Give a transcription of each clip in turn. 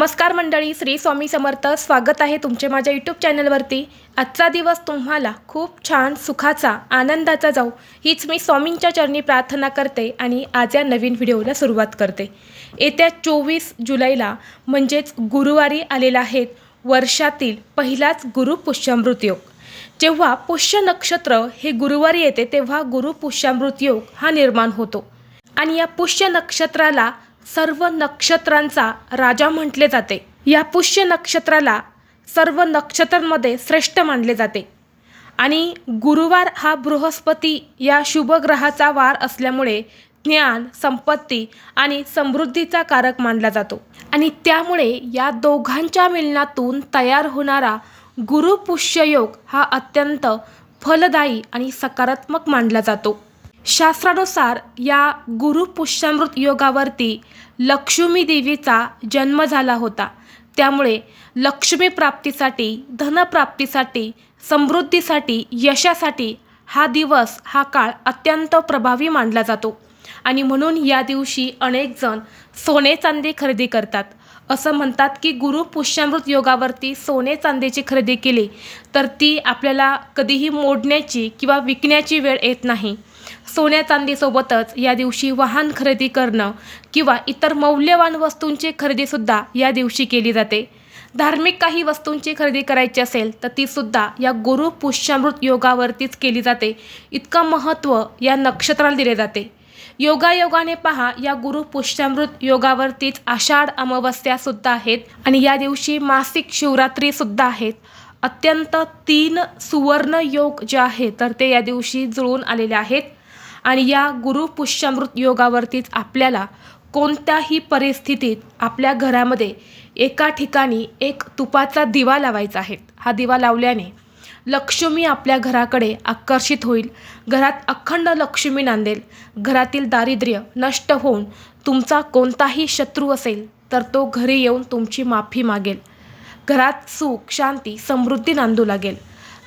नमस्कार मंडळी श्री स्वामी समर्थ. स्वागत आहे तुमचे माझ्या यूट्यूब चॅनलवरती. आजचा दिवस तुम्हाला खूप छान सुखाचा आनंदाचा जाऊ. हीच मी स्वामींच्या चरणी प्रार्थना करते आणि आज या नवीन व्हिडिओला सुरुवात करते. येत्या चोवीस जुलैला म्हणजेच गुरुवारी आलेला आहे वर्षातील पहिलाच गुरु पुष्यामृत योग. जेव्हा पुष्य नक्षत्र हे गुरुवारी येते तेव्हा गुरु पुष्यामृत योग हा निर्माण होतो. आणि या पुष्य नक्षत्राला सर्व नक्षत्रांचा राजा म्हटले जाते. या पुष्य नक्षत्राला सर्व नक्षत्रांमध्ये श्रेष्ठ मानले जाते. आणि गुरुवार हा बृहस्पती या शुभ ग्रहाचा वार असल्यामुळे ज्ञान संपत्ती आणि समृद्धीचा कारक मानला जातो. आणि त्यामुळे या दोघांच्या मिलनातून तयार होणारा गुरुपुष्ययोग हा अत्यंत फलदायी आणि सकारात्मक मानला जातो. शास्त्रानुसार या गुरुपुष्यामृत योगावरती लक्ष्मी देवीचा जन्म झाला होता. त्यामुळे लक्ष्मी प्राप्तीसाठी धनप्राप्तीसाठी समृद्धीसाठी यशासाठी हा दिवस हा काळ अत्यंत प्रभावी मानला जातो. आणि म्हणून या दिवशी अनेक जण सोने चांदी खरेदी करतात. असं म्हणतात की गुरु पुष्यामृत योगावरती सोने चांदीची खरेदी केली तर ती आपल्याला कधीही मोडण्याची किंवा विकण्याची वेळ येत नाही. सोन्या चांदीसोबतच या दिवशी वाहन खरेदी करणं किंवा इतर मौल्यवान वस्तूंची खरेदीसुद्धा या दिवशी केली जाते. धार्मिक काही वस्तूंची खरेदी करायची असेल तर तीसुद्धा या गुरु पुष्यामृत योगावरतीच केली जाते. इतकं महत्त्व या नक्षत्राला दिले जाते. योगायोगाने पहा या गुरु पुष्यामृत योगावरतीच आषाढ अमावस्यासुद्धा आहेत आणि या दिवशी मासिक शिवरात्रीसुद्धा आहेत. अत्यंत तीन सुवर्ण योग जे आहेत तर ते या दिवशी जुळून आलेले आहेत. आणि या गुरु पुष्यामृत योगावरतीच आपल्याला कोणत्याही परिस्थितीत आपल्या घरामध्ये एका ठिकाणी एक तुपाचा दिवा लावायचा आहे. हा दिवा लावल्याने लक्ष्मी आपल्या घराकडे आकर्षित होईल. घरात अखंड लक्ष्मी नांदेल. घरातील दारिद्र्य नष्ट होऊन तुमचा कोणताही शत्रू असेल तर तो घरी येऊन तुमची माफी मागेल. घरात सुख शांती समृद्धी नांदू लागेल.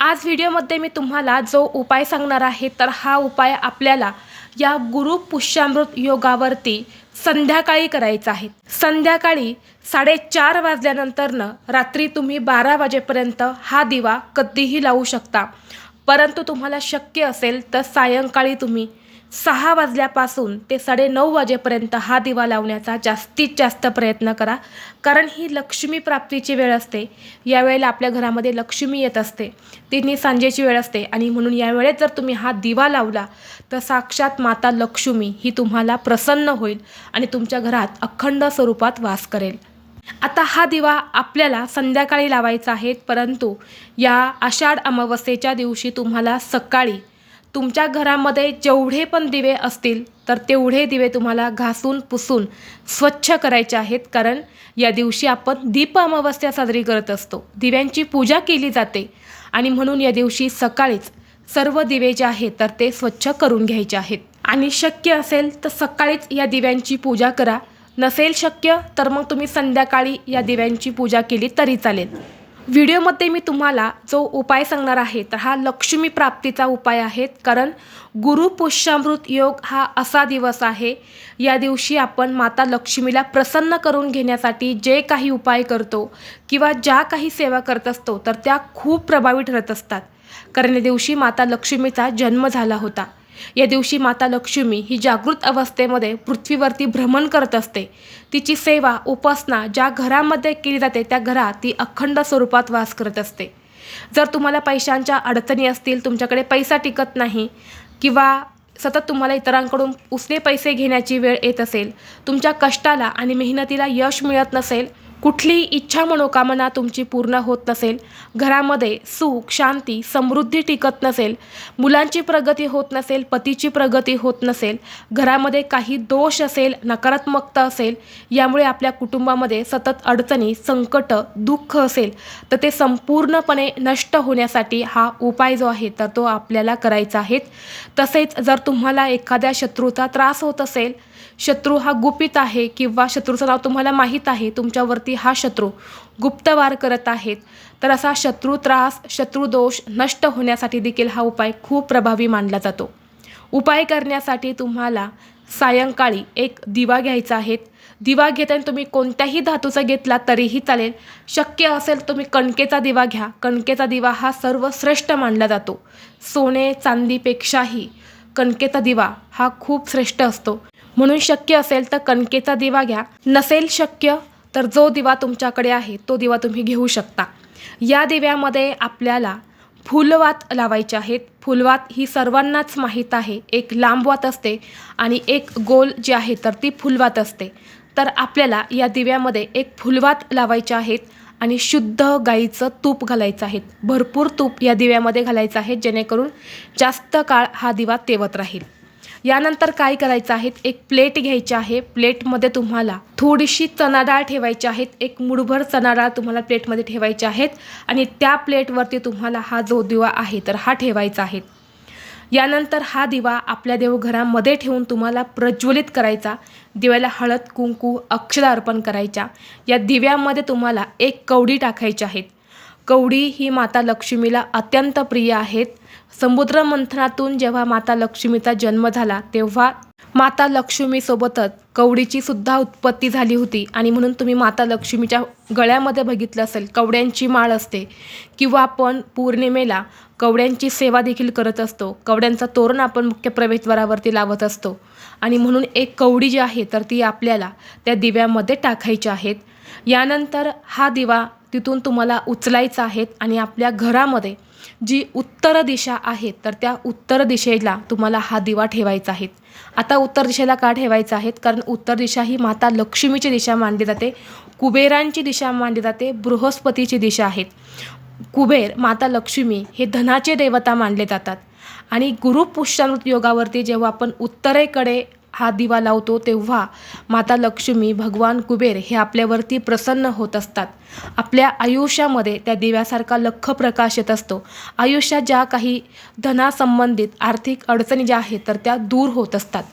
आज व्हिडिओमध्ये मी तुम्हाला जो उपाय सांगणार आहे तर हा उपाय आपल्याला या गुरु पुष्यामृत योगावरती संध्याकाळी करायचा आहे. संध्याकाळी साडेचार वाजल्यानंतरनं रात्री तुम्ही बारा वाजेपर्यंत हा दिवा कधीही लावू शकता. परंतु तुम्हाला शक्य असेल तर सायंकाळी तुम्ही सहा वाजल्यापासून ते साडेनऊ वाजेपर्यंत हा दिवा लावण्याचा जास्तीत जास्त प्रयत्न करा. कारण ही लक्ष्मी प्राप्तीची वेळ असते. यावेळेला आपल्या घरामध्ये लक्ष्मी येत असते. तिन्ही सांजेची वेळ असते. आणि म्हणून यावेळेत जर तुम्ही हा दिवा लावला तर साक्षात माता लक्ष्मी ही तुम्हाला प्रसन्न होईल आणि तुमच्या घरात अखंड स्वरूपात वास करेल. आता हा दिवा आपल्याला संध्याकाळी लावायचा आहे. परंतु या आषाढ अमावस्येच्या दिवशी तुम्हाला सकाळी तुमच्या घरामध्ये जेवढे पण दिवे असतील तर तेवढे दिवे तुम्हाला घासून पुसून स्वच्छ करायचे आहेत. कारण या दिवशी आपण दीप अमावस्या साजरी करत असतो. दिव्यांची पूजा केली जाते. आणि म्हणून या दिवशी सकाळीच सर्व दिवे जे आहेत तर ते स्वच्छ करून घ्यायचे आहेत. आणि शक्य असेल तर सकाळीच या दिव्यांची पूजा करा. नसेल शक्य तर मग तुम्ही संध्याकाळी या दिव्यांची पूजा केली तरी चालेल. व्हिडिओमध्ये मी तुम्हाला जो उपाय सांगणार आहे तर हा लक्ष्मी प्राप्तीचा उपाय आहे. कारण गुरु पुष्यामृत योग हा असा दिवस आहे. या दिवशी आपण माता लक्ष्मीला प्रसन्न करून घेण्यासाठी जे काही उपाय करतो किंवा ज्या काही सेवा करत असतो तर त्या खूप प्रभावी ठरत असतात. कारण या दिवशी माता लक्ष्मीचा जन्म झाला होता. या दिवशी माता लक्ष्मी ही जागृत अवस्थेमध्ये पृथ्वीवरती भ्रमण करत असते. तिची सेवा उपासना ज्या घरामध्ये केली जाते त्या घरात ती अखंड स्वरूपात वास करत असते. जर तुम्हाला पैशांच्या अडचणी असतील तुमच्याकडे पैसा टिकत नाही किंवा सतत तुम्हाला इतरांकडून उसने पैसे घेण्याची वेळ येत असेल तुमच्या कष्टाला आणि मेहनतीला यश मिळत नसेल कुठलीही इच्छा मनोकामना तुमची पूर्ण होत नसेल घरामध्ये सुख शांती समृद्धी टिकत नसेल मुलांची प्रगती होत नसेल पतीची प्रगती होत नसेल घरामध्ये काही दोष असेल नकारात्मकता असेल यामुळे आपल्या कुटुंबामध्ये सतत अडचणी संकट दुःख असेल तर ते संपूर्णपणे नष्ट होण्यासाठी हा उपाय जो आहे तर तो आपल्याला करायचा आहे. तसेच जर तुम्हाला एखाद्या शत्रूचा त्रास होत असेल शत्रू हा गुपित आहे किंवा शत्रूचं नाव तुम्हाला माहीत आहे तुमच्यावर तुमच्यावरती हा शत्रू गुप्तवार करत आहेत तर असा शत्रू त्रास शत्रुदोष नष्ट होण्यासाठी देखील हा उपाय खूप प्रभावी मानला जातो. उपाय करण्यासाठी तुम्हाला सायंकाळी एक दिवा घ्यायचा आहे. दिवा घेताना तुम्ही कोणत्याही धातूचा घेतला तरीही चालेल. शक्य असेल तुम्ही कणकेचा दिवा घ्या. कणकेचा दिवा हा सर्वश्रेष्ठ मानला जातो. सोने चांदीपेक्षाही कणकेचा दिवा हा खूप श्रेष्ठ असतो. म्हणून शक्य असेल तर कणकेचा दिवा घ्या. नसेल शक्य तर जो दिवा तुमच्याकडे आहे तो दिवा तुम्ही घेऊ शकता. या दिव्यामध्ये आपल्याला फुलवात लावायचे आहेत. फुलवात ही सर्वांनाच माहीत आहे. एक लांबवात असते आणि एक गोल जी आहे तर ती फुलवात असते. तर आपल्याला या दिव्यामध्ये एक फुलवात लावायचे आहेत आणि शुद्ध गाईचं तूप घालायचं आहे. भरपूर तूप या दिव्यामध्ये घालायचं आहे जेणेकरून जास्त काळ हा दिवा तेवत राहील. यानंतर काय करायचं आहे? एक प्लेट घ्यायची आहे. प्लेटमध्ये तुम्हाला थोडीशी चणा डाळ ठेवायची आहेत एक मुठभर चणा डाळ तुम्हाला प्लेटमध्ये ठेवायची आहेत आणि त्या प्लेटवरती तुम्हाला हा जो दिवा आहे तर हा ठेवायचा आहे. यानंतर हा दिवा आपल्या देवघरामध्ये ठेवून तुम्हाला प्रज्वलित करायचा. दिव्याला हळद कुंकू अक्षदा अर्पण करायच्या. या दिव्यामध्ये तुम्हाला एक कवडी टाकायची आहेत कवडी ही माता लक्ष्मीला अत्यंत प्रिय आहेत. समुद्र मंथनातून जेव्हा माता लक्ष्मीचा जन्म झाला तेव्हा माता लक्ष्मीसोबतच कवडीची सुद्धा उत्पत्ती झाली होती. आणि म्हणून तुम्ही माता लक्ष्मीच्या गळ्यामध्ये बघितलं असेल कवड्यांची माळ असते. किंवा आपण पौर्णिमेला कवड्यांची सेवा देखील करत असतो. कवड्यांचा तोरण आपण मुख्य प्रवेशद्वारावरती लावत असतो. आणि म्हणून एक कवडी जी आहे तर ती आपल्याला त्या दिव्यामध्ये टाकायची आहेत. यानंतर हा दिवा तिथून तुम्हाला उचलायचं आहेत आणि आपल्या घरामध्ये जी उत्तर दिशा आहे तर त्या उत्तर दिशेला तुम्हाला हा दिवा ठेवायचा आहे. आता उत्तर दिशेला का ठेवायचा आहे? कारण उत्तर दिशा ही माता लक्ष्मीची दिशा मानली जाते कुबेरांची दिशा मानली जाते बृहस्पतीची दिशा आहेत कुबेर माता लक्ष्मी हे धनाचे देवता मानले जातात. आणि गुरुपुष्यामृत योगावरती जेव्हा आपण उत्तरेकडे हा दिवा लावतो तेव्हा माता लक्ष्मी भगवान कुबेर हे आपल्यावरती प्रसन्न होत असतात. आपल्या आयुष्यामध्ये त्या दिव्यासारखा लख प्रकाश येत असतो. आयुष्यात ज्या काही धनासंबंधित आर्थिक अडचणी ज्या आहेत तर त्या दूर होत असतात.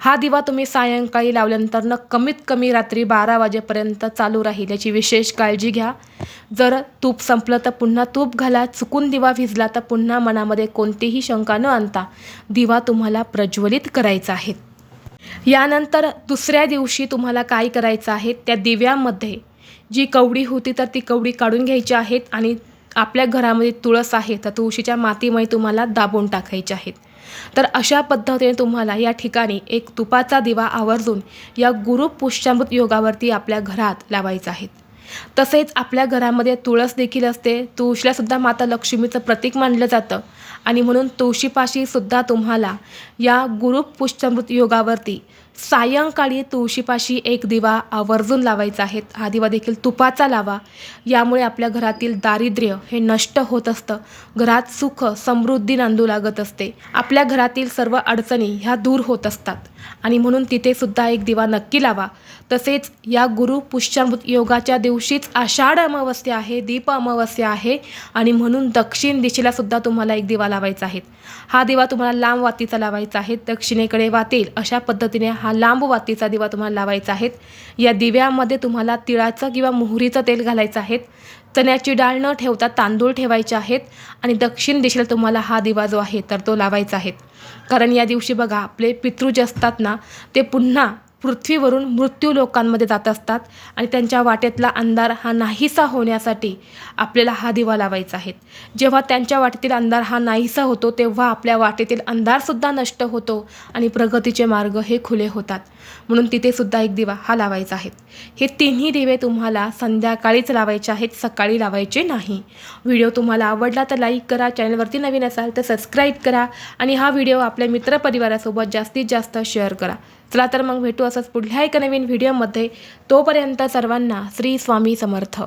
हा दिवा तुम्ही सायंकाळी लावल्यानंतर न कमीत कमी रात्री बारा वाजेपर्यंत चालू राहील याची विशेष काळजी घ्या. जर तूप संपलं तर पुन्हा तूप घाला चुकून दिवा भिजला तर पुन्हा मनामध्ये कोणतीही शंका न आणता दिवा तुम्हाला प्रज्वलित करायचा आहे. यानंतर दुसऱ्या दिवशी तुम्हाला काय करायचं आहे? त्या दिव्यामध्ये जी कवडी होती तर ती कवडी काढून घ्यायची आहेत आणि आपल्या घरामध्ये तुळस आहे तर तुळशीच्या मातीमुळे तुम्हाला दाबून टाकायचे आहेत. तर अशा पद्धतीने तुम्हाला या ठिकाणी एक तुपाचा दिवा आवर्जून या गुरुपुष्यामृत योगावरती आपल्या घरात लावायचा आहे तसेच आपल्या घरामध्ये तुळस देखील असते. तुळशीलासुद्धा माता लक्ष्मीचं प्रतीक मानलं जातं. आणि म्हणून तुळशीपाशी सुद्धा तुम्हाला या गुरुपुष्यामृत योगावरती सायंकाळी तुळशीपाशी एक दिवा आवर्जून लावायचा आहे. हा दिवा देखील तुपाचा लावा. यामुळे आपल्या घरातील दारिद्र्य हे नष्ट होत असतं. घरात सुख समृद्धी नांदू लागत असते. आपल्या घरातील सर्व अडचणी ह्या दूर होत असतात. आणि म्हणून तिथे सुद्धा एक दिवा नक्की लावा. तसेच या गुरु पुष्यामृत योगाच्या दिवशीच आषाढ अमावस्या आहे दीप अमावस्या आहे. आणि म्हणून दक्षिण दिशेला सुद्धा तुम्हाला एक दिवा लावायचा आहे. हा दिवा तुम्हाला लांब वातीचा लावायचा आहे. दक्षिणेकडे वातील अशा पद्धतीने हा लांब वातीचा दिवा तुम्हाला लावायचा आहे या दिव्यामध्ये तुम्हाला तिळाचं किंवा मोहरीचं तेल घालायचं आहे चण्याची डाळ न ठेवता तांदूळ ठेवायचे आहेत आणि दक्षिण दिशेला तुम्हाला हा दिवा जो आहे तर तो लावायचा आहे कारण या दिवशी बघा आपले पितृ जे असतात ना ते पुन्हा पृथ्वीवरून मृत्यू लोकांमध्ये जात असतात आणि त्यांच्या वाटेतला अंधार हा नाहीसा होण्यासाठी आपल्याला हा दिवा लावायचा आहे. जेव्हा त्यांच्या वाटेतील अंधार हा नाहीसा होतो तेव्हा आपल्या वाटेतील अंधारसुद्धा नष्ट होतो आणि प्रगतीचे मार्ग हे खुले होतात. म्हणून तिथे सुद्धा एक दिवा हा लावायचा आहे. हे तिन्ही दिवे तुम्हाला संध्याकाळीच लावायचे आहेत सकाळी लावायचे नाही. व्हिडिओ तुम्हाला आवडला तर लाईक करा चॅनलवरती नवीन असाल तर सबस्क्राईब करा आणि हा व्हिडिओ आपल्या मित्रपरिवारासोबत जास्तीत जास्त शेअर करा. चला तर मग भेटू असंच पुढल्या एका नवीन व्हिडिओमध्ये. तोपर्यंत सर्वांना श्री स्वामी समर्थ.